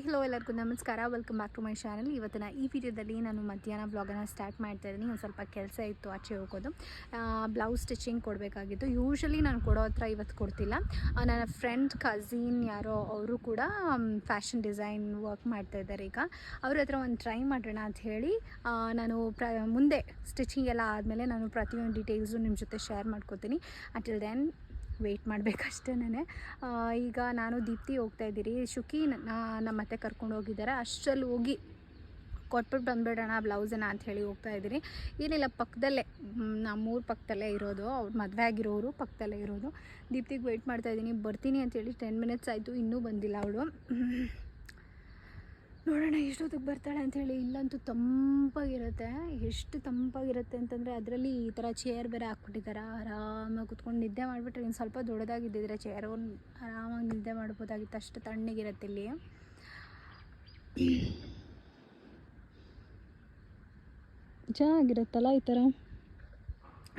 Hi hello ಎಲ್ಲರಿಗೂ ನಮಸ್ಕಾರ. Welcome back to my channel ಇವತ್ತಿನ ಈ ವಿಡಿಯೋದಲ್ಲಿ ನಾನು ಮಧ್ಯಾಹ್ನ ಬ್ಲಾಗನ್ನು ಸ್ಟಾರ್ಟ್ ಮಾಡ್ತಾ ಇದ್ದೀನಿ. ಒಂದು ಸ್ವಲ್ಪ ಕೆಲಸ ಇತ್ತು ಆಚೆ ಹೋಗೋದು. ಬ್ಲೌಸ್ ಸ್ಟಿಚಿಂಗ್ ಕೊಡಬೇಕಾಗಿತ್ತು. ಯೂಶ್ವಲಿ ನಾನು ಕೊಡೋ ಹತ್ರ ಇವತ್ತು ಕೊಡ್ತಿಲ್ಲ. ನನ್ನ ಫ್ರೆಂಡ್ ಕಝಿನ್ ಯಾರೋ ಅವರು ಕೂಡ ಫ್ಯಾಷನ್ ಡಿಸೈನ್ ವರ್ಕ್ ಮಾಡ್ತಾ ಇದ್ದಾರೆ ಈಗ. ಅವ್ರ ಹತ್ರ ಒಂದು ಟ್ರೈ ಮಾಡೋಣ ಅಂತ ಹೇಳಿ ನಾನು ಪ್ರ, ಮುಂದೆ ಸ್ಟಿಚಿಂಗ್ ಎಲ್ಲ ಆದಮೇಲೆ ನಾನು ಪ್ರತಿಯೊಂದು ಡೀಟೇಲ್ಸು ನಿಮ್ಮ ಜೊತೆ ಶೇರ್ ಮಾಡ್ಕೋತೀನಿ. ಅಂಟಿಲ್ ದೆನ್ ವೆಯ್ಟ್ ಮಾಡಬೇಕಷ್ಟೇ ಈಗ ನಾನು ದೀಪ್ತಿ ಹೋಗ್ತಾ ಇದ್ದೀರಿ. ಶುಕಿ ನಮ್ಮತ್ತೆ ಕರ್ಕೊಂಡು ಹೋಗಿದ್ದಾರೆ. ಅಷ್ಟರಲ್ಲಿ ಹೋಗಿ ಕೊಟ್ಬಿಟ್ಟು ಬಂದ್ಬಿಡೋಣ ಬ್ಲೌಸನ್ನು ಅಂತ ಹೇಳಿ ಹೋಗ್ತಾ ಇದ್ದೀನಿ ಏನಿಲ್ಲ, ಪಕ್ಕದಲ್ಲೇ ನಮ್ಮೂರು ಪಕ್ಕದಲ್ಲೇ ಇರೋದು. ಅವ್ರು ಮದುವೆ ಆಗಿರೋರು ಪಕ್ಕದಲ್ಲೇ ಇರೋದು. ದೀಪ್ತಿಗೆ ವೆಯ್ಟ್ ಮಾಡ್ತಾ ಇದ್ದೀನಿ. ಬರ್ತೀನಿ ಅಂತೇಳಿ ಟೆನ್ ಮಿನಿಟ್ಸ್ ಆಯಿತು. ಇನ್ನೂ ಬಂದಿಲ್ಲ ಅವಳು. ನೋಡೋಣ ಎಷ್ಟೊತ್ತಿಗೆ ಬರ್ತಾಳೆ ಅಂಥೇಳಿ ಇಲ್ಲಂತೂ ತಂಪಾಗಿರುತ್ತೆ. ಎಷ್ಟು ತಂಪಾಗಿರುತ್ತೆ ಅಂತಂದರೆ ಅದರಲ್ಲಿ ಈ ಥರ ಚೇರ್ ಬೇರೆ ಹಾಕ್ಬಿಟ್ಟಿದ್ದಾರೆ. ಆರಾಮಾಗಿ ಕುತ್ಕೊಂಡು ನಿದ್ದೆ ಮಾಡಿಬಿಟ್ರೆ ಇನ್ನು ಸ್ವಲ್ಪ ದೊಡ್ಡದಾಗಿದ್ದಿದ್ರೆ ಚೇರ್ ಆರಾಮಾಗಿ ನಿದ್ದೆ ಮಾಡ್ಬೋದಾಗಿತ್ತು. ಅಷ್ಟು ತಣ್ಣಗಿರುತ್ತೆ ಇಲ್ಲಿ. ಚೆನ್ನಾಗಿರುತ್ತಲ್ಲ ಈ ಥರ?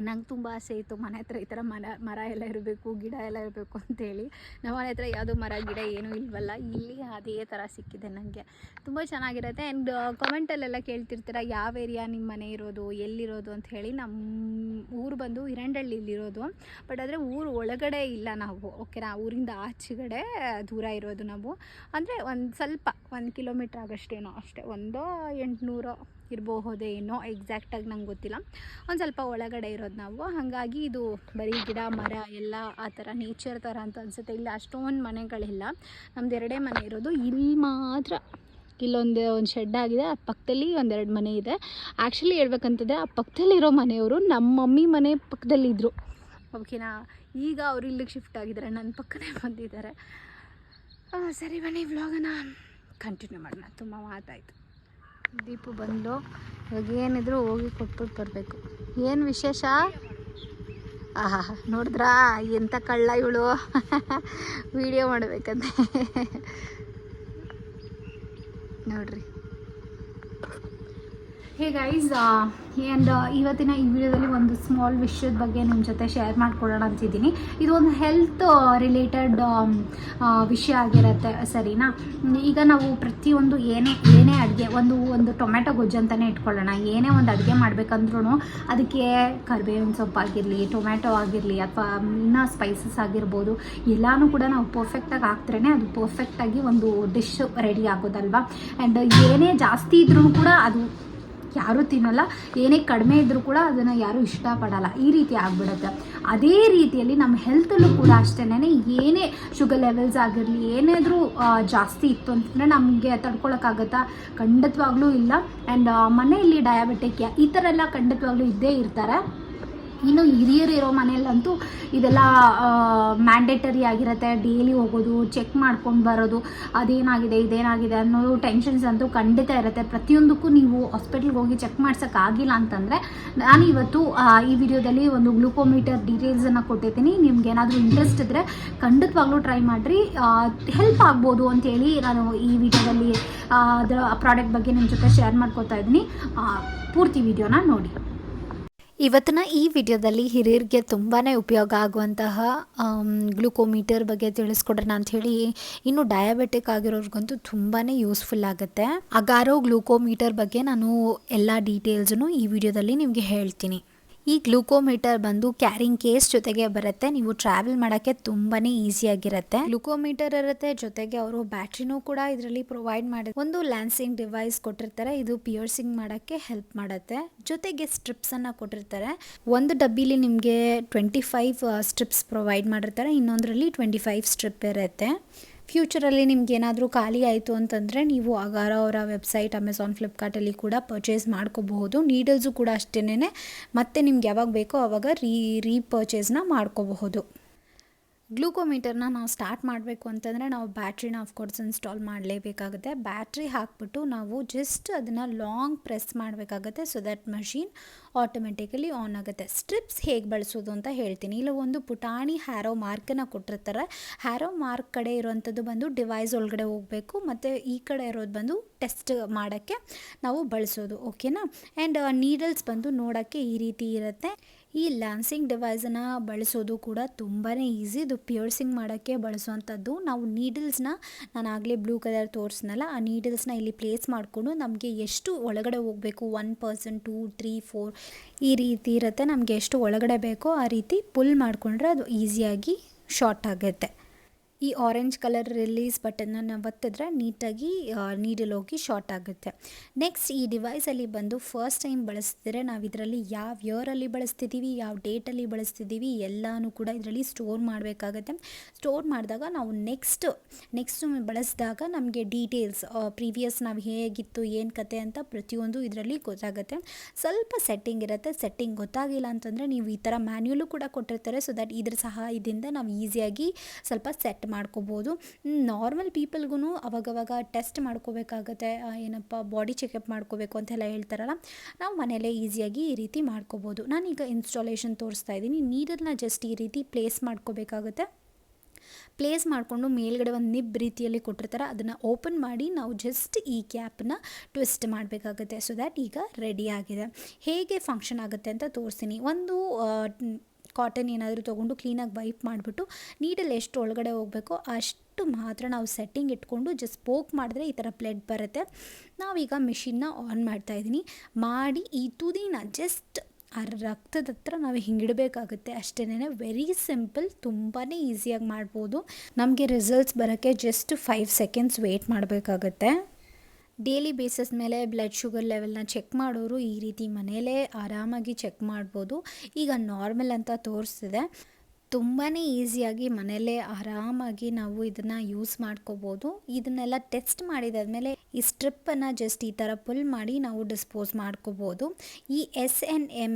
ನಂಗೆ ತುಂಬ ಆಸೆ ಇತ್ತು. ಮನೆ ಹತ್ರ ಈ ಥರ ಮರ ಮರ ಎಲ್ಲ ಇರಬೇಕು, ಗಿಡ ಎಲ್ಲ ಇರಬೇಕು ಅಂತೇಳಿ. ನಮ್ಮ ಮನೆ ಹತ್ರ ಯಾವುದೋ ಮರ, ಗಿಡ ಏನೂ ಇಲ್ವಲ್ಲ. ಇಲ್ಲಿ ಅದೇ ಥರ ಸಿಕ್ಕಿದೆ ನನಗೆ ತುಂಬ ಚೆನ್ನಾಗಿರುತ್ತೆ. ಆ್ಯಂಡ್ ಕಮೆಂಟಲ್ಲೆಲ್ಲ ಕೇಳ್ತಿರ್ತೀರ, ಯಾವ ಏರಿಯಾ ನಿಮ್ಮ ಮನೆ ಇರೋದು, ಎಲ್ಲಿರೋದು? ಅಂತ ಹೇಳಿ ನಮ್ಮ ಊರು ಬಂದು ಹಿರಂಡಳ್ಳಿಲಿರೋದು ಬಟ್ ಆದರೆ ಊರು ಒಳಗಡೆ ಇಲ್ಲ ನಾವು. ಓಕೆನಾ ಊರಿಂದ ಆಚೆಗಡೆ ದೂರ ಇರೋದು ನಾವು. ಅಂದರೆ ಒಂದು ಸ್ವಲ್ಪ, ಒಂದು ಕಿಲೋಮೀಟ್ರ್ ಆಗಷ್ಟೇನೋ ಅಷ್ಟೇ. ಒಂದು ಎಂಟುನೂರು ಇರಬಹುದೇ ಏನೋ ಎಕ್ಸಾಕ್ಟಾಗಿ ನಂಗೆ ಗೊತ್ತಿಲ್ಲ. ಒಂದು ಸ್ವಲ್ಪ ಒಳಗಡೆ ಇರೋದು ನಾವು. ಹಾಗಾಗಿ ಇದು ಬರೀ ಗಿಡ, ಮರ ಎಲ್ಲ ಆ ಥರ ನೇಚರ್ ಥರ ಅಂತ ಅನಿಸುತ್ತೆ. ಇಲ್ಲಿ ಅಷ್ಟೊಂದು ಮನೆಗಳಿಲ್ಲ. ನಮ್ದು ಎರಡೇ ಮನೆ ಇರೋದು. ಇಲ್ಲಿ ಮಾತ್ರ ಇಲ್ಲೊಂದು ಒಂದು ಶೆಡ್ ಆಗಿದೆ. ಆ ಪಕ್ಕದಲ್ಲಿ ಒಂದೆರಡು ಮನೆ ಇದೆ. ಆ್ಯಕ್ಚುಲಿ ಹೇಳ್ಬೇಕಂತಂದರೆ ಆ ಪಕ್ಕದಲ್ಲಿರೋ ಮನೆಯವರು ನಮ್ಮ ಮಮ್ಮಿ ಮನೆ ಪಕ್ಕದಲ್ಲಿದ್ದರು ಓಕೆನಾ ಈಗ ಅವರು ಇಲ್ಲಿಗೆ ಶಿಫ್ಟ್ ಆಗಿದ್ದಾರೆ ನನ್ನ ಪಕ್ಕನೇ ಬಂದಿದ್ದಾರೆ ಸರಿ ಬನ್ನಿ ವ್ಲಾಗನ್ನು ಕಂಟಿನ್ಯೂ ಮಾಡೋಣ. ತುಂಬ ಮಾತಾಯಿತು. ದೀಪು ಬಂದು ಇವಾಗ ಏನಿದ್ರು ಹೋಗಿ ಕೊಟ್ಬಿಟ್ಟು ಬರಬೇಕು ಏನು ವಿಶೇಷ? ಆಹಾ, ನೋಡಿದ್ರಾ? ಎಂಥ ಕಳ್ಳ ಇವಳು? ವಿಡಿಯೋ ಮಾಡಬೇಕಂತೆ. ನೋಡ್ರಿ. ಹೇ ಗೈಸ್ ಆ್ಯಂಡ್ ಇವತ್ತಿನ ಈ ವಿಡಿಯೋದಲ್ಲಿ ಒಂದು ಸ್ಮಾಲ್ ವಿಷಯದ ಬಗ್ಗೆ ನಿಮ್ಮ ಜೊತೆ ಶೇರ್ ಮಾಡ್ಕೊಳ್ಳೋಣ ಅಂತಿದ್ದೀನಿ. ಇದು ಒಂದು ಹೆಲ್ತ್ ರಿಲೇಟೆಡ್ ವಿಷಯ ಆಗಿರುತ್ತೆ, ಸರಿನಾ? ಈಗ ನಾವು ಪ್ರತಿಯೊಂದು ಏನೇ ಏನೇ ಅಡುಗೆ, ಒಂದು ಒಂದು ಟೊಮೆಟೊ ಗೊಜ್ಜು ಅಂತಲೇ ಇಟ್ಕೊಳ್ಳೋಣ. ಏನೇ ಒಂದು ಅಡುಗೆ ಮಾಡಬೇಕಂದ್ರೂ ಅದಕ್ಕೆ ಕರಿಬೇವಿನ ಸೊಪ್ಪಾಗಿರಲಿ ಟೊಮೆಟೊ ಆಗಿರಲಿ, ಅಥವಾ ಇನ್ನೂ ಸ್ಪೈಸಸ್ ಆಗಿರ್ಬೋದು, ಎಲ್ಲನೂ ಕೂಡ ನಾವು ಪರ್ಫೆಕ್ಟಾಗಿ ಹಾಕ್ದ್ರೇ ಅದು ಪರ್ಫೆಕ್ಟಾಗಿ ಒಂದು ಡಿಶ್ ರೆಡಿ ಆಗೋದಲ್ವಾ? ಆ್ಯಂಡ್ ಏನೇ ಜಾಸ್ತಿ ಇದ್ರೂ ಕೂಡ ಅದು ಯಾರೂ ತಿನ್ನಲ್ಲ. ಏನೇ ಕಡಿಮೆ ಇದ್ದರೂ ಕೂಡ ಅದನ್ನು ಯಾರೂ ಇಷ್ಟಪಡಲ್ಲ. ಈ ರೀತಿ ಆಗಿಬಿಡುತ್ತೆ. ಅದೇ ರೀತಿಯಲ್ಲಿ ನಮ್ಮ ಹೆಲ್ತಲ್ಲೂ ಕೂಡ ಅಷ್ಟೇ ಏನೇ ಶುಗರ್ ಲೆವೆಲ್ಸ್ ಆಗಿರಲಿ, ಏನಾದರೂ ಜಾಸ್ತಿ ಇತ್ತು ಅಂತಂದರೆ ನಮಗೆ ತಡ್ಕೊಳಕ್ಕಾಗತ್ತಾ? ಖಂಡಿತವಾಗ್ಲೂ ಇಲ್ಲ. ಆ್ಯಂಡ್ ಮನೆಯಲ್ಲಿ ಡಯಾಬಿಟಿಕ್ ಈ ಥರ ಎಲ್ಲ ಖಂಡಿತವಾಗ್ಲೂ ಇದ್ದೇ ಇರ್ತಾರೆ. ಇನ್ನು ಹಿರಿಯರು ಇರೋ ಮನೆಯಲ್ಲಂತೂ ಇದೆಲ್ಲ ಮ್ಯಾಂಡೇಟರಿ ಆಗಿರುತ್ತೆ. ಡೈಲಿ ಹೋಗೋದು ಚೆಕ್ ಮಾಡ್ಕೊಂಡು ಬರೋದು, ಅದೇನಾಗಿದೆ, ಇದೇನಾಗಿದೆ ಅನ್ನೋದು ಟೆನ್ಷನ್ಸ್ ಅಂತೂ ಖಂಡಿತ ಇರುತ್ತೆ. ಪ್ರತಿಯೊಂದಕ್ಕೂ ನೀವು ಹಾಸ್ಪಿಟ್ಲ್ಗೆ ಹೋಗಿ ಚೆಕ್ ಮಾಡ್ಸೋಕ್ಕಾಗಿಲ್ಲ ಅಂತಂದರೆ, ನಾನು ಇವತ್ತು ಈ ವಿಡಿಯೋದಲ್ಲಿ ಒಂದು ಗ್ಲೂಕೋಮೀಟರ್ ಡೀಟೇಲ್ಸನ್ನು ಕೊಟ್ಟಿದ್ದೀನಿ. ನಿಮ್ಗೆ ಏನಾದರೂ ಇಂಟ್ರೆಸ್ಟ್ ಇದ್ದರೆ ಖಂಡಿತವಾಗ್ಲೂ ಟ್ರೈ ಮಾಡಿರಿ. ಹೆಲ್ಪ್ ಆಗ್ಬೋದು ಅಂತೇಳಿ ನಾನು ಈ ವಿಡಿಯೋದಲ್ಲಿ ಅದರ ಪ್ರಾಡಕ್ಟ್ ಬಗ್ಗೆ ನಿಮ್ಮ ಜೊತೆ ಶೇರ್ ಮಾಡ್ಕೊತಾ ಇದ್ದೀನಿ. ಪೂರ್ತಿ ವಿಡಿಯೋನ ನೋಡಿ. ಇವತ್ತಿನ ಈ ವಿಡಿಯೋದಲ್ಲಿ ಹಿರಿಯರಿಗೆ ತುಂಬಾ ಉಪಯೋಗ ಆಗುವಂತಹ ಗ್ಲುಕೋಮೀಟರ್ ಬಗ್ಗೆ ತಿಳಿಸ್ಕೊಡ್ರಣ ಅಂತ ಹೇಳಿ. ಇನ್ನು ಡಯಾಬೆಟಿಕ್ ಆಗಿರೋರ್ಗಂತೂ ತುಂಬಾ ಯೂಸ್ಫುಲ್ ಆಗುತ್ತೆ. ಅಗಾರೋ ಗ್ಲೂಕೋಮೀಟರ್ ಬಗ್ಗೆ ನಾನು ಎಲ್ಲ ಡೀಟೇಲ್ಸನ್ನು ಈ ವಿಡಿಯೋದಲ್ಲಿ ನಿಮಗೆ ಹೇಳ್ತೀನಿ. ಈ ಗ್ಲೂಕೋಮೀಟರ್ ಬಂದು ಕ್ಯಾರಿಂಗ್ ಕೇಸ್ ಜೊತೆಗೆ ಬರುತ್ತೆ. ನೀವು ಟ್ರಾವೆಲ್ ಮಾಡೋಕ್ಕೆ ತುಂಬಾ ಈಸಿಯಾಗಿರುತ್ತೆ ಗ್ಲೂಕೋಮೀಟರ್ ಇರುತ್ತೆ. ಜೊತೆಗೆ ಅವರು ಬ್ಯಾಟ್ರಿನೂ ಕೂಡ ಇದರಲ್ಲಿ ಪ್ರೊವೈಡ್ ಮಾಡಿ ಒಂದು ಲ್ಯಾನ್ಸಿಂಗ್ ಡಿವೈಸ್ ಕೊಟ್ಟಿರ್ತಾರೆ. ಇದು ಪಿಯರ್ಸಿಂಗ್ ಮಾಡೋಕ್ಕೆ ಹೆಲ್ಪ್ ಮಾಡುತ್ತೆ. ಜೊತೆಗೆ ಸ್ಟ್ರಿಪ್ಸ್ ಅನ್ನ ಕೊಟ್ಟಿರ್ತಾರೆ. ಒಂದು ಡಬ್ಬಿಲಿ ನಿಮಗೆ ಟ್ವೆಂಟಿ ಫೈವ್ ಸ್ಟ್ರಿಪ್ಸ್ ಪ್ರೊವೈಡ್ ಮಾಡಿರ್ತಾರೆ. ಇನ್ನೊಂದರಲ್ಲಿ ಟ್ವೆಂಟಿ ಫೈವ್ ಸ್ಟ್ರಿಪ್ ಇರುತ್ತೆ. ಫ್ಯೂಚರಲ್ಲಿ ನಿಮ್ಗೆ ಏನಾದರೂ ಖಾಲಿ ಆಯಿತು ಅಂತಂದರೆ ನೀವು ಅಗಾರ ಅವರ ವೆಬ್ಸೈಟ್ ಅಮೆಝಾನ್ ಫ್ಲಿಪ್ಕಾರ್ಟಲ್ಲಿ ಕೂಡ ಪರ್ಚೇಸ್ ಮಾಡ್ಕೋಬಹುದು. ನೀಡಲ್ಸು ಕೂಡ ಅಷ್ಟೇನೆ ಮತ್ತೆ ನಿಮ್ಗೆ ಯಾವಾಗ ಬೇಕೋ ಆವಾಗ ರೀ ರೀಪರ್ಚೇಸ್ನ ಮಾಡ್ಕೋಬಹುದು. ಗ್ಲೂಕೋಮೀಟರ್ನ ನಾವು ಸ್ಟಾರ್ಟ್ ಮಾಡಬೇಕು ಅಂತಂದರೆ ನಾವು ಬ್ಯಾಟ್ರಿನ ಆಫ್ಕೋರ್ಸ್ ಇನ್ಸ್ಟಾಲ್ ಮಾಡಲೇಬೇಕಾಗುತ್ತೆ. ಬ್ಯಾಟ್ರಿ ಹಾಕ್ಬಿಟ್ಟು ನಾವು ಜಸ್ಟ್ ಅದನ್ನು ಲಾಂಗ್ ಪ್ರೆಸ್ ಮಾಡಬೇಕಾಗುತ್ತೆ so that machine automatically on ಆಗುತ್ತೆ. ಸ್ಟ್ರಿಪ್ಸ್ ಹೇಗೆ ಬಳಸೋದು ಅಂತ ಹೇಳ್ತೀನಿ. ಇಲ್ಲ, ಒಂದು ಪುಟಾಣಿ ಹ್ಯಾರೋ ಮಾರ್ಕನ್ನು ಕೊಟ್ಟಿರ್ತಾರೆ. ಹ್ಯಾರೋ ಮಾರ್ಕ್ ಕಡೆ ಇರುವಂಥದ್ದು ಬಂದು ಡಿವೈಸ್ ಒಳಗಡೆ ಹೋಗಬೇಕು. ಮತ್ತು ಈ ಕಡೆ ಇರೋದು ಬಂದು ಟೆಸ್ಟ್ ಮಾಡೋಕ್ಕೆ ನಾವು ಬಳಸೋದು. ಓಕೆನಾ ಆ್ಯಂಡ್ ನೀಡಲ್ಸ್ ಬಂದು ನೋಡೋಕ್ಕೆ ಈ ರೀತಿ ಇರುತ್ತೆ. ಈ ಲ್ಯಾನ್ಸಿಂಗ್ ಡಿವೈಸನ್ನ ಬಳಸೋದು ಕೂಡ ತುಂಬಾ ಈಸಿ. ಇದು ಪ್ಯೂರ್ಸಿಂಗ್ ಮಾಡೋಕ್ಕೆ ಬಳಸುವಂಥದ್ದು. ನಾವು ನೀಡಲ್ಸ್ನ ನಾನು ಆಗಲೇ ಬ್ಲೂ ಕಲರ್ ತೋರಿಸ್ನಲ್ಲ ಆ ನೀಡಲ್ಸ್ನ ಇಲ್ಲಿ ಪ್ಲೇಸ್ ಮಾಡಿಕೊಂಡು ನಮಗೆ ಎಷ್ಟು ಒಳಗಡೆ ಹೋಗಬೇಕು, one percent two, three, four, ಈ ರೀತಿ ಇರುತ್ತೆ. ನಮಗೆ ಎಷ್ಟು ಒಳಗಡೆ ಬೇಕೋ ಆ ರೀತಿ ಪುಲ್ ಮಾಡಿಕೊಂಡ್ರೆ ಅದು ಈಸಿಯಾಗಿ ಶಾರ್ಟ್ ಆಗುತ್ತೆ. ಈ ಆರೆಂಜ್ ಕಲರ್ ರಿಲೀಸ್ ಬಟನ್ನ ನಾವು ಒತ್ತಿದ್ರೆ ನೀಟಾಗಿ ನೀಡಲ್ ಹೋಗಿ ಶಾರ್ಟ್ ಆಗುತ್ತೆ. ನೆಕ್ಸ್ಟ್ ಈ ಡಿವೈಸಲ್ಲಿ ಬಂದು ಫಸ್ಟ್ ಟೈಮ್ ಬಳಸ್ತಿದ್ರೆ ನಾವು ಇದರಲ್ಲಿ ಯಾವ ಇಯರಲ್ಲಿ ಬಳಸ್ತಿದ್ದೀವಿ ಯಾವ ಡೇಟಲ್ಲಿ ಬಳಸ್ತಿದ್ದೀವಿ ಎಲ್ಲನೂ ಕೂಡ ಇದರಲ್ಲಿ ಸ್ಟೋರ್ ಮಾಡಬೇಕಾಗತ್ತೆ. ಸ್ಟೋರ್ ಮಾಡಿದಾಗ ನಾವು ನೆಕ್ಸ್ಟ್ ನೆಕ್ಸ್ಟ್ ಬಳಸಿದಾಗ ನಮಗೆ ಡೀಟೇಲ್ಸ್ ಪ್ರೀವಿಯಸ್ ನಾವು ಹೇಗಿತ್ತು, ಏನು ಕತೆ ಅಂತ ಪ್ರತಿಯೊಂದು ಇದರಲ್ಲಿ ಗೊತ್ತಾಗುತ್ತೆ. ಸ್ವಲ್ಪ ಸೆಟ್ಟಿಂಗ್ ಇರುತ್ತೆ ಸೆಟ್ಟಿಂಗ್ ಗೊತ್ತಾಗಿಲ್ಲ ಅಂತಂದರೆ ನೀವು ಈ ಥರ ಮ್ಯಾನ್ಯುಲು ಕೂಡ ಕೊಟ್ಟಿರ್ತಾರೆ. ಸೊ ದಟ್ ಇದ್ರ ಸಹಾಯದಿಂದ ನಾವು ಈಸಿಯಾಗಿ ಸ್ವಲ್ಪ ಸೆಟ್ ಮಾಡ್ಕೋಬೋದು. ನಾರ್ಮಲ್ ಪೀಪಲ್ಗೂ ಅವಾಗವಾಗ ಟೆಸ್ಟ್ ಮಾಡ್ಕೋಬೇಕಾಗತ್ತೆ. ಏನಪ್ಪ ಬಾಡಿ ಚೆಕಪ್ ಮಾಡ್ಕೋಬೇಕು ಅಂತೆಲ್ಲ ಹೇಳ್ತಾರಲ್ಲ, ನಾವು ಮನೆಯಲ್ಲೇ ಈಸಿಯಾಗಿ ಈ ರೀತಿ ಮಾಡ್ಕೋಬೋದು. ನಾನೀಗ ಇನ್ಸ್ಟಾಲೇಷನ್ ತೋರಿಸ್ತಾ ಇದ್ದೀನಿ. ನೀರನ್ನ ಜಸ್ಟ್ ಈ ರೀತಿ ಪ್ಲೇಸ್ ಮಾಡ್ಕೋಬೇಕಾಗತ್ತೆ. ಪ್ಲೇಸ್ ಮಾಡಿಕೊಂಡು ಮೇಲ್ಗಡೆ ಒಂದು ನಿಬ್ ರೀತಿಯಲ್ಲಿ ಕೊಟ್ಟಿರ್ತಾರೆ, ಅದನ್ನು ಓಪನ್ ಮಾಡಿ ನಾವು ಜಸ್ಟ್ ಈ ಕ್ಯಾಪನ್ನ ಟ್ವಿಸ್ಟ್ ಮಾಡಬೇಕಾಗುತ್ತೆ. ಸೊ ದ್ಯಾಟ್ ಈಗ ರೆಡಿ ಆಗಿದೆ. ಹೇಗೆ ಫಂಕ್ಷನ್ ಆಗುತ್ತೆ ಅಂತ ತೋರಿಸ್ತೀನಿ. ಒಂದು ಕಾಟನ್ ಏನಾದರೂ ತೊಗೊಂಡು ಕ್ಲೀನಾಗಿ ವೈಪ್ ಮಾಡಿಬಿಟ್ಟು ನೀಡಲ್ಲಿ ಎಷ್ಟು ಒಳಗಡೆ ಹೋಗಬೇಕೋ ಅಷ್ಟು ಮಾತ್ರ ನಾವು ಸೆಟ್ಟಿಂಗ್ ಇಟ್ಕೊಂಡು ಜಸ್ಟ್ ಪೋಕ್ ಮಾಡಿದ್ರೆ ಈ ಥರ ಬ್ಲಡ್ ಬರುತ್ತೆ. ನಾವೀಗ ಮಿಷಿನ್ನ ಆನ್ ಮಾಡ್ತಾ ಇದ್ದೀನಿ. ಮಾಡಿ ಈ ತುದಿನ ಜಸ್ಟ್ ಆ ರಕ್ತದ ಹತ್ರ ನಾವು ಹಿಂಗಿಡಬೇಕಾಗುತ್ತೆ ಅಷ್ಟೇ ವೆರಿ ಸಿಂಪಲ್ ತುಂಬಾ ಈಸಿಯಾಗಿ ಮಾಡ್ಬೋದು. ನಮಗೆ ರಿಸಲ್ಟ್ಸ್ ಬರೋಕ್ಕೆ ಜಸ್ಟ್ ಫೈವ್ ಸೆಕೆಂಡ್ಸ್ ವೇಟ್ ಮಾಡಬೇಕಾಗತ್ತೆ. ಡೈಲಿ ಬೇಸಿಸ್ ಮೇಲೆ ಬ್ಲಡ್ ಶುಗರ್ ಲೆವೆಲ್ನ ಚೆಕ್ ಮಾಡೋರು ಈ ರೀತಿ ಮನೆಯಲ್ಲೇ ಆರಾಮಾಗಿ ಚೆಕ್ ಮಾಡ್ಬೋದು. ಈಗ ನಾರ್ಮಲ್ ಅಂತ ತೋರಿಸ್ತಿದೆ ತುಂಬಾ ಈಸಿಯಾಗಿ ಮನೆಯಲ್ಲೇ ಆರಾಮಾಗಿ ನಾವು ಇದನ್ನು ಯೂಸ್ ಮಾಡ್ಕೋಬೋದು. ಇದನ್ನೆಲ್ಲ ಟೆಸ್ಟ್ ಮಾಡಿದಾದ್ಮೇಲೆ ಈ ಸ್ಟ್ರಿಪ್ಪನ್ನು ಜಸ್ಟ್ ಈ ಥರ ಪುಲ್ ಮಾಡಿ ನಾವು ಡಿಸ್ಪೋಸ್ ಮಾಡ್ಕೋಬೋದು. ಈ ಎಸ್ ಎನ್ ಎಂ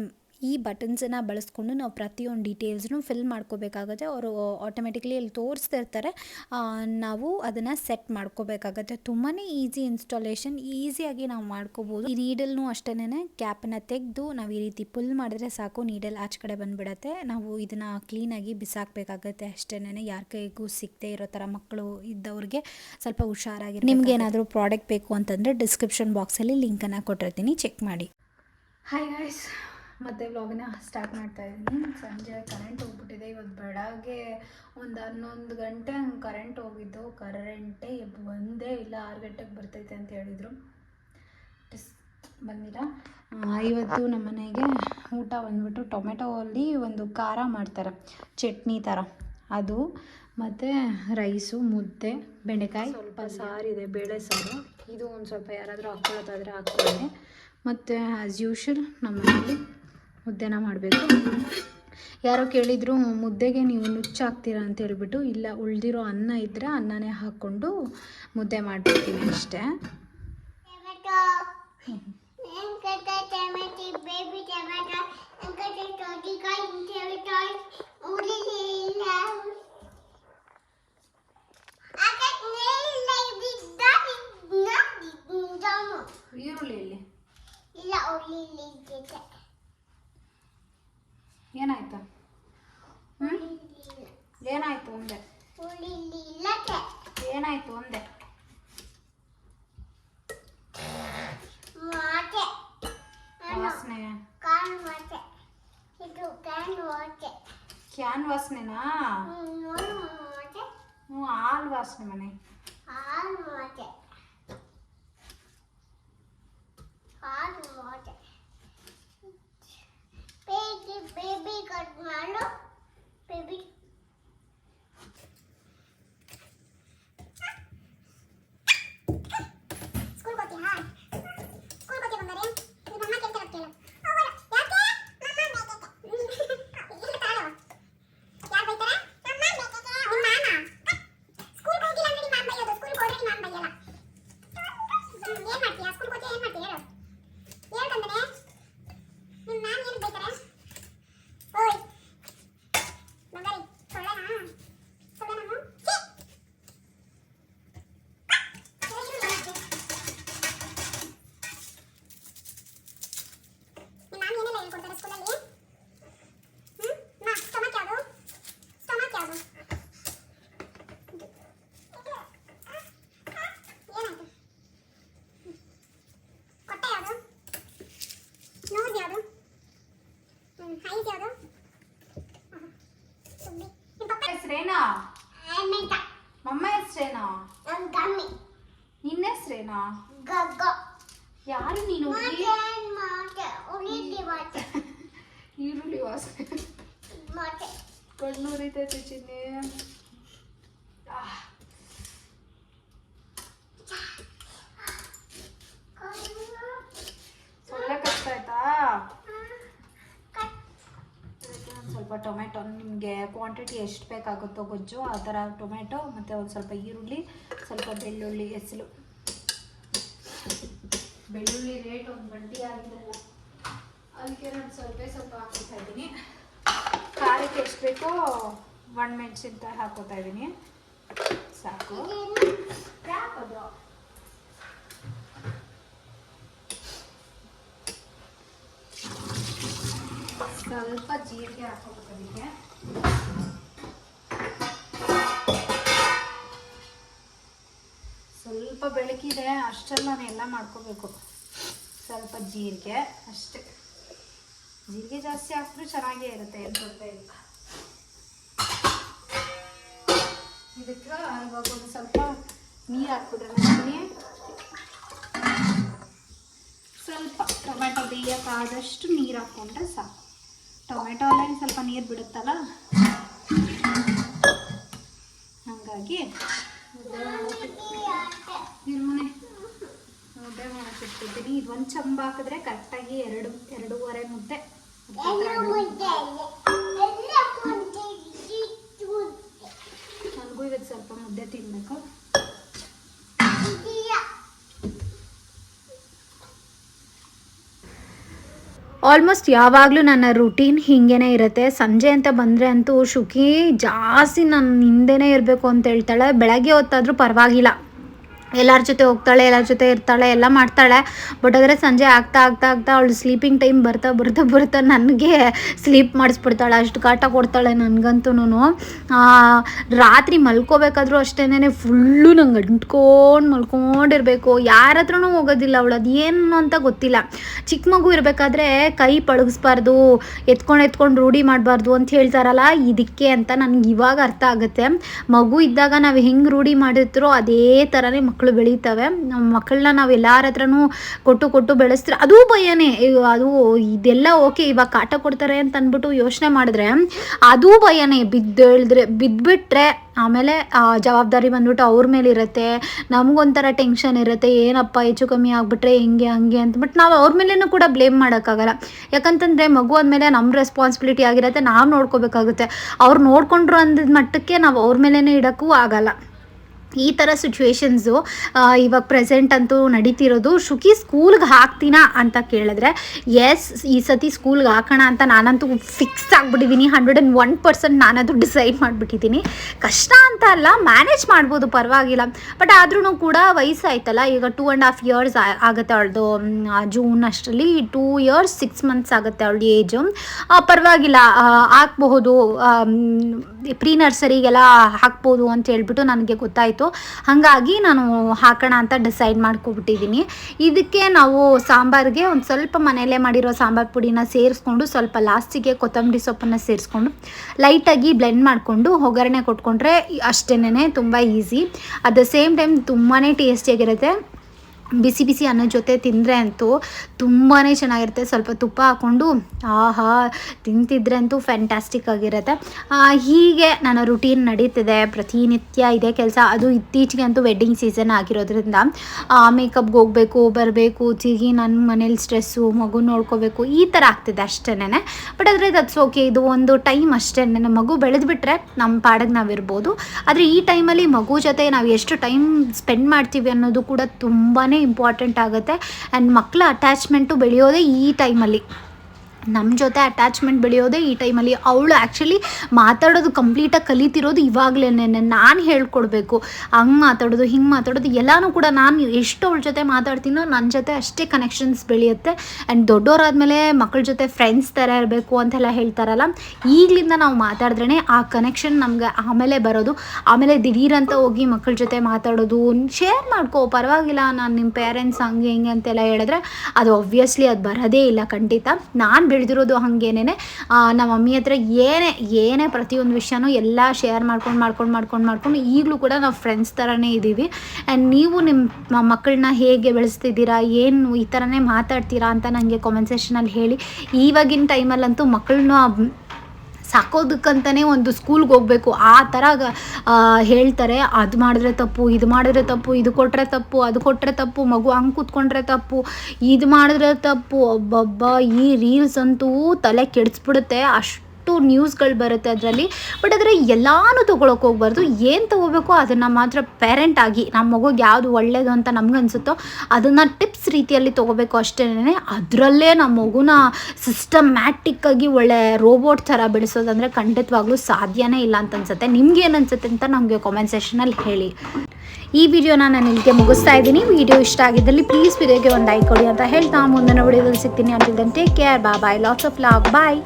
ಈ ಬಟನ್ಸನ್ನು ಬಳಸ್ಕೊಂಡು ನಾವು ಪ್ರತಿಯೊಂದು ಡೀಟೇಲ್ಸ್ನು ಫಿಲ್ ಮಾಡ್ಕೋಬೇಕಾಗುತ್ತೆ. ಅವರು ಆಟೋಮೆಟಿಕ್ಲಿ ಇಲ್ಲಿ ತೋರಿಸ್ತಿರ್ತಾರೆ ನಾವು ಅದನ್ನು ಸೆಟ್ ಮಾಡ್ಕೋಬೇಕಾಗತ್ತೆ. ತುಂಬಾ ಈಸಿ ಇನ್ಸ್ಟಾಲೇಷನ್ ಈಸಿಯಾಗಿ ನಾವು ಮಾಡ್ಕೋಬೋದು. ಈ ನೀಡಲ್ನು ಅಷ್ಟೇ ಕ್ಯಾಪನ್ನು ತೆಗೆದು ನಾವು ಈ ರೀತಿ ಪುಲ್ ಮಾಡಿದ್ರೆ ಸಾಕು ನೀಡಲ್ ಆಚೆ ಕಡೆ ಬಂದುಬಿಡತ್ತೆ. ನಾವು ಇದನ್ನು ಕ್ಲೀನಾಗಿ ಬಿಸಾಕಬೇಕಾಗತ್ತೆ ಅಷ್ಟೇ ಯಾರ ಕೈಗೂ ಸಿಗದೆ ಇರೋ ಥರ ಮಕ್ಕಳು ಇದ್ದವ್ರಿಗೆ ಸ್ವಲ್ಪ ಹುಷಾರಾಗಿ ನಿಮ್ಗೆ ಏನಾದರೂ ಪ್ರಾಡಕ್ಟ್ ಬೇಕು ಅಂತಂದರೆ ಡಿಸ್ಕ್ರಿಪ್ಷನ್ ಬಾಕ್ಸಲ್ಲಿ ಲಿಂಕನ್ನು ಕೊಟ್ಟಿರ್ತೀನಿ. ಚೆಕ್ ಮಾಡಿ. ಹಾಯ್ ಗಾಯ್ಸ್ ಮತ್ತೆ ವ್ಲಾಗನ್ನ ಸ್ಟಾರ್ಟ್ ಮಾಡ್ತಾ ಇದ್ದೀನಿ. ಸಂಜೆ ಕರೆಂಟ್ ಹೋಗ್ಬಿಟ್ಟಿದೆ. ಇವತ್ತು ಬೆಳಗ್ಗೆ ಒಂದು ಹನ್ನೊಂದು ಗಂಟೆ ಹಂಗೆ ಕರೆಂಟ್ ಹೋಗಿದ್ದು. ಕರೆಂಟೇ ಒಂದೇ ಇಲ್ಲ. ಆರು ಗಂಟೆಗೆ ಬರ್ತೈತೆ ಅಂತ ಹೇಳಿದರು. ಬಂದಿಲ್ಲ. ಇವತ್ತು ನಮ್ಮ ಮನೆಗೆ ಊಟ ಬಂದ್ಬಿಟ್ಟು ಟೊಮೆಟೊ ಅಲ್ಲಿ ಒಂದು ಖಾರ ಮಾಡ್ತಾರೆ. ಚಟ್ನಿ ಥರ ಅದು ಮತ್ತು ರೈಸು ಮುದ್ದೆ ಬೆಂಡೆಕಾಯಿ ಸ್ವಲ್ಪ ಸಾರಿದೆ ಬೇಳೆ ಸಾರು. ಇದು ಒಂದು ಸ್ವಲ್ಪ ಯಾರಾದರೂ ಹಾಕ್ಕೊಳ್ಳೋದಾದರೆ ಹಾಕ್ಕೊಳ್ಳಿ. ಮತ್ತು ಆ್ಯಸ್ ಯೂಶಲ್ ನಮ್ಮ ಮನೇಲಿ ಮುದ್ದೆನ ಮಾಡಬೇಕು. ಯಾರೋ ಕೇಳಿದ್ರು ಮುದ್ದೆಗೆ ನೀವು ನುಚ್ಚು ಹಾಕ್ತೀರಾ? ಅಂತ ಹೇಳ್ಬಿಟ್ಟು ಇಲ್ಲ ಉಳಿದಿರೋ ಅನ್ನ ಇದ್ದರೆ ಅನ್ನನೇ ಹಾಕ್ಕೊಂಡು ಮುದ್ದೆ ಮಾಡ್ಬಿಡ್ತೀನಿ ಅಷ್ಟೇ. Tomato. ಇಲ್ಲ. tomato, ಏನಾಯ್ತು ಹ್ಞೂ ಏನಾಯ್ತು ಒಂದೆ Uli lila te. ಏನಾಯ್ತು ಒಂದೆ Mate. Ano? ವಾಸನೆ Kan mate. Itu kan mate. Can ವಾಸನೆನಾ Nono mate. ಹ್ಞೂ ಹಾಲು ವಾಸನೆ ಮನೆ baby got ಯಾರು ನೀನು ಈರುಳ್ಳಿ ವಾಸನೆ. ಕಣ್ಣು ಉರಿತೈತೆ ಚಿನ್ನಿ ಸೊಳ್ಳೆ ಕಷ್ಟ ಆಯ್ತಾ ಸ್ವಲ್ಪ ಟೊಮೆಟೊ ನಿಮಗೆ ಕ್ವಾಂಟಿಟಿ ಎಷ್ಟು ಬೇಕಾಗುತ್ತೋ ಗೊಜ್ಜು ಆ ಥರ ಟೊಮೆಟೊ ಮತ್ತು ಒಂದು ಸ್ವಲ್ಪ ಈರುಳ್ಳಿ ಸ್ವಲ್ಪ ಬೆಳ್ಳುಳ್ಳಿ ಹೆಸರು ಬೆಳ್ಳುಳ್ಳಿ ರೇಟ್ ಒಂದು ಬಂಡಿ ಆಗಿದೆಲ್ಲ ಅದಕ್ಕೆ ನಾನು ಸ್ವಲ್ಪ ಸ್ವಲ್ಪ ಹಾಕೋತಾ ಇದ್ದೀನಿ. ಖಾರಕ್ಕೆ ಎಷ್ಟು ಬೇಕೋ ಒಣಮೆಣ್ಸಿನ್ಕಾಯಿ ಹಾಕೋತಾ ಇದ್ದೀನಿ. ಸಾಕು. ಯಾಕದು ಸ್ವಲ್ಪ ಜೀರಿಗೆ ಹಾಕೋಬೇಕು ಅದಕ್ಕೆ. ಬೆಳಕಿದೆ ಅಷ್ಟೆಲ್ಲ ಎಲ್ಲ ಮಾಡ್ಕೋಬೇಕು. ಸ್ವಲ್ಪ ಜೀರಿಗೆ, ಅಷ್ಟೇ. ಜೀರಿಗೆ ಜಾಸ್ತಿ ಹಾಕಿದ್ರೂ ಚೆನ್ನಾಗೇ ಇರುತ್ತೆ, ಏನು ತೊಂದರೆ ಇಲ್ಲ. ಇದಕ್ಕೆ ಇವಾಗ ಒಂದು ಸ್ವಲ್ಪ ನೀರು ಹಾಕ್ಬಿಟ್ರೆ ಸ್ವಲ್ಪ ಟೊಮೆಟೊ ಬೇಯೋಕ್ಕಾದಷ್ಟು ನೀರು ಹಾಕ್ಕೊಂಡ್ರೆ ಸಾಕು. ಟೊಮೆಟೊ ಅಲ್ಲ ಸ್ವಲ್ಪ ನೀರು ಬಿಡುತ್ತಲ್ಲ? ಹಾಗಾಗಿ ನಿರ್ಮನೆ ಮುದ್ದೆ ಮಾಡೋಕ್ಕಿಟ್ಟಿದ್ದೀನಿ ಇದು ಒಂದು ಚಂಬ ಹಾಕಿದ್ರೆ ಕರೆಕ್ಟಾಗಿ ಎರಡು ಎರಡೂವರೆ ಮುದ್ದೆ. ನನಗೂ ಇವತ್ತು ಸ್ವಲ್ಪ ಮುದ್ದೆ ತಿನ್ನಬೇಕು ಆಲ್ಮೋಸ್ಟ್ ಯಾವಾಗಲೂ ನನ್ನ ರುಟೀನ್ ಹೀಗೇನೆ ಇರುತ್ತೆ. ಸಂಜೆ ಅಂತ ಬಂದರೆ ಅಂತೂ ಶುಕಿ ಜಾಸ್ತಿ ನನ್ನ ಹಿಂದೆನೇ ಇರಬೇಕು ಅಂತ ಹೇಳ್ತಾಳೆ. ಬೆಳಗ್ಗೆ ಹೊತ್ತಾದರೂ ಪರವಾಗಿಲ್ಲ. ಎಲ್ಲರ ಜೊತೆ ಹೋಗ್ತಾಳೆ, ಎಲ್ಲರ ಜೊತೆ ಇರ್ತಾಳೆ, ಎಲ್ಲ ಮಾಡ್ತಾಳೆ. ಬಟ್ ಆದರೆ ಸಂಜೆ ಆಗ್ತಾ ಆಗ್ತಾ ಆಗ್ತಾ ಅವಳು ಸ್ಲೀಪಿಂಗ್ ಟೈಮ್ ಬರ್ತಾ ಬರ್ತಾ ಬರ್ತಾ ನನಗೆ ಸ್ಲೀಪ್ ಮಾಡಿಸ್ಬಿಡ್ತಾಳೆ. ಅಷ್ಟು ಕಾಟ ಕೊಡ್ತಾಳೆ ನನಗಂತೂ ರಾತ್ರಿ ಮಲ್ಕೋಬೇಕಾದ್ರೂ ಅಷ್ಟೇನೆ ಫುಲ್ಲು ನಂಗೆ ಅಂಟ್ಕೊಂಡು ಮಲ್ಕೊಂಡಿರಬೇಕು. ಯಾರ ಹತ್ರನೂ ಹೋಗೋದಿಲ್ಲ ಅವಳು ಅದು ಅಂತ ಗೊತ್ತಿಲ್ಲ. ಚಿಕ್ಕ ಮಗು ಇರಬೇಕಾದ್ರೆ ಕೈ ಪಳಗಿಸ್ಬಾರ್ದು, ಎತ್ಕೊಂಡು ಎತ್ಕೊಂಡು ರೂಢಿ ಮಾಡಬಾರ್ದು ಅಂತ ಹೇಳ್ತಾರಲ್ಲ, ಇದಕ್ಕೆ ಅಂತ ನನಗೆ ಇವಾಗ ಅರ್ಥ ಆಗುತ್ತೆ. ಮಗು ಇದ್ದಾಗ ನಾವು ಹೆಂಗೆ ರೂಢಿ ಮಾಡಿರ್ತಾರೋ ಅದೇ ಥರನೇ ಮಕ್ಕಳು ಬೆಳೀತವೆ. ನಮ್ಮ ಮಕ್ಕಳನ್ನ ನಾವು ಎಲ್ಲರ ಹತ್ರನೂ ಕೊಟ್ಟು ಕೊಟ್ಟು ಬೆಳೆಸ್ತಾರೆ ಅದು ಭಯನೇ. ಅದು ಇದೆಲ್ಲ ಓಕೆ ಇವಾಗ ಕಾಟ ಕೊಡ್ತಾರೆ ಅಂತ ಅಂದ್ಬಿಟ್ಟು ಯೋಚನೆ ಮಾಡಿದ್ರೆ ಅದು ಭಯನೇ. ಬಿದ್ದೇಳಿದ್ರೆ ಬಿದ್ದುಬಿಟ್ರೆ ಆಮೇಲೆ ಆ ಜವಾಬ್ದಾರಿ ಬಂದ್ಬಿಟ್ಟು ಅವ್ರ ಮೇಲೆ ಇರುತ್ತೆ. ನಮಗೊಂಥರ ಟೆನ್ಷನ್ ಇರುತ್ತೆ. ಏನಪ್ಪ ಹೆಚ್ಚು ಕಮ್ಮಿ ಆಗಿಬಿಟ್ರೆ ಹಿಂಗೆ, ಹಂಗೆ ಅಂತ. ಬಟ್ ನಾವು ಅವ್ರ ಮೇಲೇನೂ ಕೂಡ ಬ್ಲೇಮ್ ಮಾಡೋಕ್ಕಾಗಲ್ಲ. ಯಾಕಂತಂದರೆ ಮಗು ಅಂದಮೇಲೆ ನಮ್ಮ ರೆಸ್ಪಾನ್ಸಿಬಿಲಿಟಿ ಆಗಿರುತ್ತೆ. ನಾವು ನೋಡ್ಕೋಬೇಕಾಗುತ್ತೆ. ಅವ್ರು ನೋಡಿಕೊಂಡ್ರು ಅಂದ ಮಟ್ಟಕ್ಕೆ ನಾವು ಅವ್ರ ಮೇಲೇ ಇಡೋಕ್ಕೂ ಆಗಲ್ಲ. ಈ ಥರ ಸಿಚುವೇಶನ್ಸು ಇವಾಗ ಪ್ರೆಸೆಂಟ್ ಅಂತೂ ನಡೀತಿರೋದು ಶುಕಿ ಸ್ಕೂಲ್ಗೆ ಹಾಕ್ತೀನಾ ಅಂತ ಕೇಳಿದ್ರೆ ಎಸ್ ಈ ಸತಿ ಸ್ಕೂಲ್ಗೆ ಹಾಕೋಣ ಅಂತ ನಾನಂತೂ ಫಿಕ್ಸ್ ಆಗಿಬಿಟ್ಟಿದ್ದೀನಿ ಹಂಡ್ರೆಡ್ ಆ್ಯಂಡ್ ಒನ್ ಪರ್ಸೆಂಟ್ ನಾನದು ಡಿಸೈಡ್ ಮಾಡಿಬಿಟ್ಟಿದ್ದೀನಿ ಕಷ್ಟ ಅಂತ ಅಲ್ಲ ಮ್ಯಾನೇಜ್ ಮಾಡ್ಬೋದು ಪರವಾಗಿಲ್ಲ. ಬಟ್ ಆದ್ರೂ ಕೂಡ ವಯಸ್ಸಾಯ್ತಲ್ಲ, ಈಗ ಟೂ ಆ್ಯಂಡ್ ಹಾಫ್ ಇಯರ್ಸ್ ಆಗುತ್ತೆ ಅವಳದು ಜೂನ್ ಅಷ್ಟರಲ್ಲಿ ಟೂ ಇಯರ್ಸ್ ಸಿಕ್ಸ್ ಮಂತ್ಸ್ ಆಗುತ್ತೆ ಅವಳ ಏಜು ಪರವಾಗಿಲ್ಲ ಹಾಕ್ಬಹುದು ಪ್ರೀ ನರ್ಸರಿಗೆಲ್ಲ ಹಾಕ್ಬೋದು ಅಂತ ಹೇಳ್ಬಿಟ್ಟು ನನಗೆ ಗೊತ್ತಾಯಿತು. ಹಾಗಾಗಿ ನಾನು ಹಾಕೋಣ ಅಂತ ಡಿಸೈಡ್ ಮಾಡ್ಕೊಬಿಟ್ಟಿದ್ದೀನಿ. ಇದಕ್ಕೆ ನಾವು ಸಾಂಬಾರಿಗೆ ಒಂದು ಸ್ವಲ್ಪ ಮನೆಯಲ್ಲೇ ಮಾಡಿರೋ ಸಾಂಬಾರು ಪುಡಿನ ಸೇರಿಸ್ಕೊಂಡು ಸ್ವಲ್ಪ ಲಾಸ್ಟಿಗೆ ಕೊತ್ತಂಬರಿ ಸೊಪ್ಪನ್ನು ಸೇರಿಸ್ಕೊಂಡು ಲೈಟಾಗಿ ಬ್ಲೆಂಡ್ ಮಾಡಿಕೊಂಡು ಒಗ್ಗರಣೆ ಕೊಟ್ಕೊಂಡ್ರೆ ಅಷ್ಟೇನೆ ತುಂಬ easy. At the same time ತುಂಬಾ ಟೇಸ್ಟಿಯಾಗಿರುತ್ತೆ. ಬಿಸಿ ಬಿಸಿ ಅನ್ನ ಜೊತೆ ತಿಂದರೆ ಅಂತೂ ತುಂಬಾ ಚೆನ್ನಾಗಿರುತ್ತೆ. ಸ್ವಲ್ಪ ತುಪ್ಪ ಹಾಕ್ಕೊಂಡು ಆಹಾ, ತಿಂತಿದ್ರೆ ಅಂತೂ ಫ್ಯಾಂಟಾಸ್ಟಿಕ್ ಆಗಿರುತ್ತೆ. ಹೀಗೆ ನನ್ನ ರುಟೀನ್ ನಡೀತಿದೆ. ಪ್ರತಿನಿತ್ಯ ಇದೇ ಕೆಲಸ. ಅದು ಇತ್ತೀಚೆಗೆ ಅಂತೂ ವೆಡ್ಡಿಂಗ್ ಸೀಸನ್ ಆಗಿರೋದ್ರಿಂದ ಮೇಕಪ್ಗೆ ಹೋಗಬೇಕು, ಬರಬೇಕು, ತಿರುಗಿ ನನ್ನ ಮನೇಲಿ ಸ್ಟ್ರೆಸ್ಸು ಮಗು ನೋಡ್ಕೋಬೇಕು, ಈ ಥರ ಆಗ್ತಿದೆ ಅಷ್ಟೇನೆ ಬಟ್ ಆದರೆ ದಟ್ಸ್ ಓಕೆ ಇದು ಒಂದು ಟೈಮ್ ಅಷ್ಟೇ ಮಗು ಬೆಳೆದ್ಬಿಟ್ರೆ ನಮ್ಮ ಪಾಡಿಗೆ ನಾವಿರ್ಬೋದು. ಆದರೆ ಈ ಟೈಮಲ್ಲಿ ಮಗು ಜೊತೆ ನಾವು ಎಷ್ಟು ಟೈಮ್ ಸ್ಪೆಂಡ್ ಮಾಡ್ತೀವಿ ಅನ್ನೋದು ಕೂಡ ತುಂಬಾ ಇಂಪಾರ್ಟೆಂಟ್ ಆಗುತ್ತೆ. ಆ್ಯಂಡ್ ಮಕ್ಕಳ ಅಟ್ಯಾಚ್ಮೆಂಟು ಬೆಳೆಯೋದೇ ಈ ಟೈಮಲ್ಲಿ ನಮ್ಮ ಜೊತೆ ಅಟ್ಯಾಚ್ಮೆಂಟ್ ಬೆಳೆಯೋದೇ ಈ ಟೈಮಲ್ಲಿ ಅವಳು ಆ್ಯಕ್ಚುಲಿ ಮಾತಾಡೋದು ಕಂಪ್ಲೀಟಾಗಿ ಕಲಿತಿರೋದು ಇವಾಗಲೇ ನಾನು ಹೇಳ್ಕೊಡ್ಬೇಕು. ಹಂಗೆ ಮಾತಾಡೋದು, ಹಿಂಗೆ ಮಾತಾಡೋದು, ಎಲ್ಲನೂ ಕೂಡ ನಾನು ಎಷ್ಟು ಅವಳ ಜೊತೆ ಮಾತಾಡ್ತೀನೋ ನನ್ನ ಜೊತೆ ಅಷ್ಟೇ ಕನೆಕ್ಷನ್ಸ್ ಬೆಳೆಯುತ್ತೆ. ಆ್ಯಂಡ್ ದೊಡ್ಡವರಾದ್ಮೇಲೆ ಮಕ್ಕಳ ಜೊತೆ ಫ್ರೆಂಡ್ಸ್ ಥರ ಇರಬೇಕು ಅಂತೆಲ್ಲ ಹೇಳ್ತಾರಲ್ಲ, ಈಗಲಿಂದ ನಾವು ಮಾತಾಡಿದ್ರೇ ಆ ಕನೆಕ್ಷನ್ ನಮಗೆ ಆಮೇಲೆ ಬರೋದು. ಆಮೇಲೆ ದಿಢೀರಂತ ಹೋಗಿ ಮಕ್ಕಳ ಜೊತೆ ಮಾತಾಡೋದು ಶೇರ್ ಮಾಡ್ಕೋ, ಪರವಾಗಿಲ್ಲ ನಾನು ನಿಮ್ಮ ಪೇರೆಂಟ್ಸ್ ಹಂಗೆ ಹಿಂಗೆ ಅಂತೆಲ್ಲ ಹೇಳಿದ್ರೆ ಅದು ಒಬ್ವಿಯಸ್ಲಿ ಅದು ಬರೋದೇ ಇಲ್ಲ ಖಂಡಿತ. ನಾನು ಬೆಳೆದಿರೋದು ಹಾಗೇನೆ ನಮ್ಮ ಮಮ್ಮಿ ಹತ್ರ ಏನೇ ಏನೇ ಪ್ರತಿಯೊಂದು ವಿಷಯನೂ ಎಲ್ಲ ಶೇರ್ ಮಾಡ್ಕೊಂಡು ಮಾಡ್ಕೊಂಡು ಮಾಡ್ಕೊಂಡು ಮಾಡ್ಕೊಂಡು ಈಗಲೂ ಕೂಡ ನಾವು ಫ್ರೆಂಡ್ಸ್ ಥರನೇ ಇದ್ದೀವಿ ಆ್ಯಂಡ್ ನೀವು ನಿಮ್ಮ ಮಕ್ಕಳನ್ನ ಹೇಗೆ ಬೆಳೆಸ್ತಿದ್ದೀರಾ, ಏನು ಈ ಥರನೇ ಮಾತಾಡ್ತೀರಾ ಅಂತ ನನಗೆ ಕಾಮೆಂಟ್ ಸೆಷನಲ್ಲಿ ಹೇಳಿ. ಇವಾಗಿನ ಟೈಮಲ್ಲಂತೂ ಮಕ್ಕಳನ್ನ ಸಾಕೋದಕ್ಕಂತಲೇ ಒಂದು ಸ್ಕೂಲ್ಗೆ ಹೋಗಬೇಕು. ಆ ಥರ ಹೇಳ್ತಾರೆ. ಅದು ಮಾಡಿದ್ರೆ ತಪ್ಪು, ಇದು ಮಾಡಿದ್ರೆ ತಪ್ಪು, ಇದು ಕೊಟ್ಟರೆ ತಪ್ಪು, ಅದು ಕೊಟ್ಟರೆ ತಪ್ಪು, ಮಗು ಹಂಗೆ ಕೂತ್ಕೊಂಡ್ರೆ ತಪ್ಪು, ಇದು ಮಾಡಿದ್ರೆ ತಪ್ಪು. ಒಬ್ಬೊಬ್ಬ ಈ ರೀಲ್ಸ್ ಅಂತೂ ತಲೆ ಕೆಡಿಸ್ಬಿಡುತ್ತೆ. ಅಷ್ಟು ನ್ಯೂಸ್ಗಳು ಬರುತ್ತೆ ಅದರಲ್ಲಿ. ಬಟ್ ಆದರೆ ಎಲ್ಲಾನು ತೊಗೊಳಕ್ಕೆ ಹೋಗ್ಬಾರ್ದು. ಏನು ತೊಗೋಬೇಕು ಅದನ್ನು ಮಾತ್ರ ಪೇರೆಂಟ್ ಆಗಿ ನಮ್ಮ ಮಗುಗೆ ಯಾವುದು ಒಳ್ಳೆಯದು ಅಂತ ನಮ್ಗೆ ಅನಿಸುತ್ತೋ ಅದನ್ನು ಟಿಪ್ಸ್ ರೀತಿಯಲ್ಲಿ ತೊಗೋಬೇಕು ಅಷ್ಟೇ ಅದರಲ್ಲೇ ನಮ್ಮ ಮಗುನ ಸಿಸ್ಟಮ್ಯಾಟಿಕ್ಕಾಗಿ ಒಳ್ಳೆ ರೋಬೋಟ್ ಥರ ಬೆಳೆಸೋದಂದರೆ ಖಂಡಿತವಾಗ್ಲೂ ಸಾಧ್ಯನೇ ಇಲ್ಲ ಅಂತ ಅನ್ಸುತ್ತೆ. ನಿಮ್ಗೆ ಏನು ಅನ್ಸುತ್ತೆ ಅಂತ ನಮಗೆ ಕಾಮೆಂಟ್ ಸೆಷನಲ್ಲಿ ಹೇಳಿ. ಈ ವಿಡಿಯೋನ ನಾನು ಇಲ್ಲಿಗೆ ಮುಗಿಸ್ತಾ ಇದ್ದೀನಿ. ವಿಡಿಯೋ ಇಷ್ಟ ಆಗಿದ್ದಲ್ಲಿ ಪ್ಲೀಸ್ ವಿಡಿಯೋಗೆ ಒಂದು ಲೈಕ್ ಕೊಡಿ ಅಂತ ಹೇಳ್ತಾ ಮುಂದಿನ ವಿಡಿಯೋದಲ್ಲಿ ಸಿಗ್ತೀನಿ. ಅಂತಿದ್ದಂತೆ ಕೇರ್ ಬಾ bye lots of luck bye